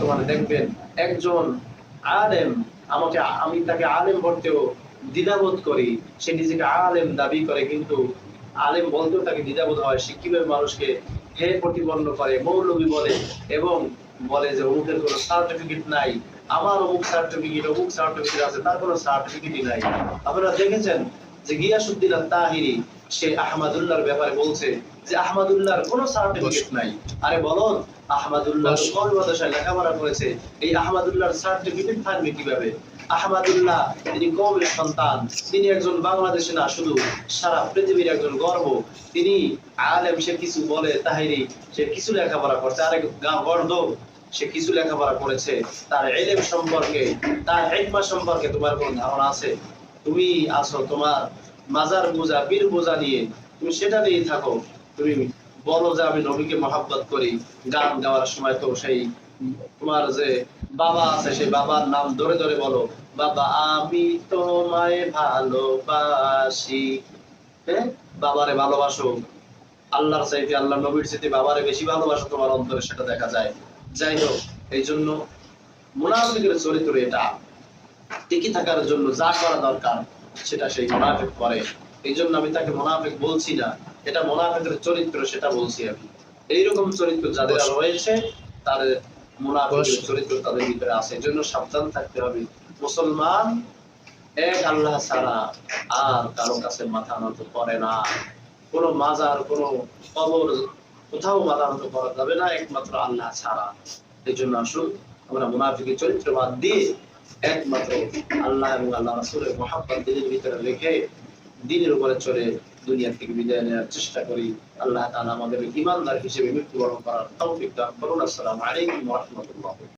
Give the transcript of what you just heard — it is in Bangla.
বর্তমানে দেখবেন একজন আলেম, আমাকে আমি তাকে আলেম বলতেও দ্বিধাবোধ করি। সে নিজেকে আলেম দাবি করে, কিন্তু আলেম বলতেও তাকে দ্বিধাবোধ হয়। সে কীভাবে মানুষকে হে প্রতিপন্ন করে, মৌলবী বলে, এবং বলে যে অমুকের কোনো সার্টিফিকেট নাই, আমার অমুক সার্টিফিকেট অমুক সার্টিফিকেট আছে, তার কোনো সার্টিফিকেটই নাই। আপনারা দেখেছেন যে গিয়াসুদ্দিন তাহিরি সে আহমদুল্লাহর ব্যাপারে বলছে যে আহমদুল্লাহর কোনো সার্টিফিকেট নাই। আরে বলো আহমদুল্লাহ বস। কল মাদ্রাসায় লেখাপড়া করেছে? এই আহমদুল্লাহর সার্টিফিকেট থাকবে কীভাবে? আহমদুল্লাহ তিনি কমের সন্তান। তিনি একজন বাংলাদেশে না শুধু সারা পৃথিবীর একজন গর্ব। তিনি আলেম সে কিছু বলে তাহিরি সে কিছু লেখাপড়া করছে। আরেক গা- গর্দ সে কিছু লেখাপড়া করেছে। তার এলেম সম্পর্কে তার হেকমা সম্পর্কে তোমার কোনো ধারণা আছে? তুমি আসো তোমার মাজার বোঝা, পীর বোঝা নিয়ে তুমি সেটা নিয়ে থাকো। তুমি বলো যে আমি নবীকে মহাব্বত করি, গান গাওয়ার সময় তো সেই তোমার যে বাবা আছে, সেই বাবার নাম ধরে ধরে বলো, বাবা, আমি তোমায় ভালোবাসি। হ্যাঁ? বাবারে ভালোবাসো। আল্লাহর চাইতে, আল্লাহ নবীর চাইতে বাবারে বেশি ভালোবাসো তোমার অন্তরে, সেটা দেখা যায়। যাই হোক, এই জন্য মুনাফিকের চরিত্র এটা। টিকে থাকার জন্য যা করা দরকার। সেটা সেই মোনাফিক করে। এই জন্য আমি তাকে মোনাফিক বলছি না। এটা মোনাফিকের চরিত্র সেটা বলছি আমি। এইরকম চরিত্র যাদের রয়েছে তাদের মোনাফিকের। চরিত্র তাদের ভিতরে আছে। এই জন্য সাবধান থাকতে হবে। মুসলমান এক আল্লাহ ছাড়া আর কারও কাছে মাথা নত করে না। কোনো মাজার কোনো কবর কোথাও মাথা নত করা যাবে না একমাত্র আল্লাহ ছাড়া। এই জন্য আসুন আমরা মুনাফিকের চরিত্র বাদ দিয়ে একমাত্র আল্লাহ এবং আল্লাহ রাসুলের মহাব্বত দিনের ভিতরে রেখে দিনের উপরে চলে দুনিয়া থেকে বিদায় নেওয়ার চেষ্টা করি। আল্লাহ তালা আমাদের ইমানদার হিসেবে মৃত্যুবরণ করার তৌফিক দান করুন। আসসালামু আলাইকুম রাহমাতুল্লাহ।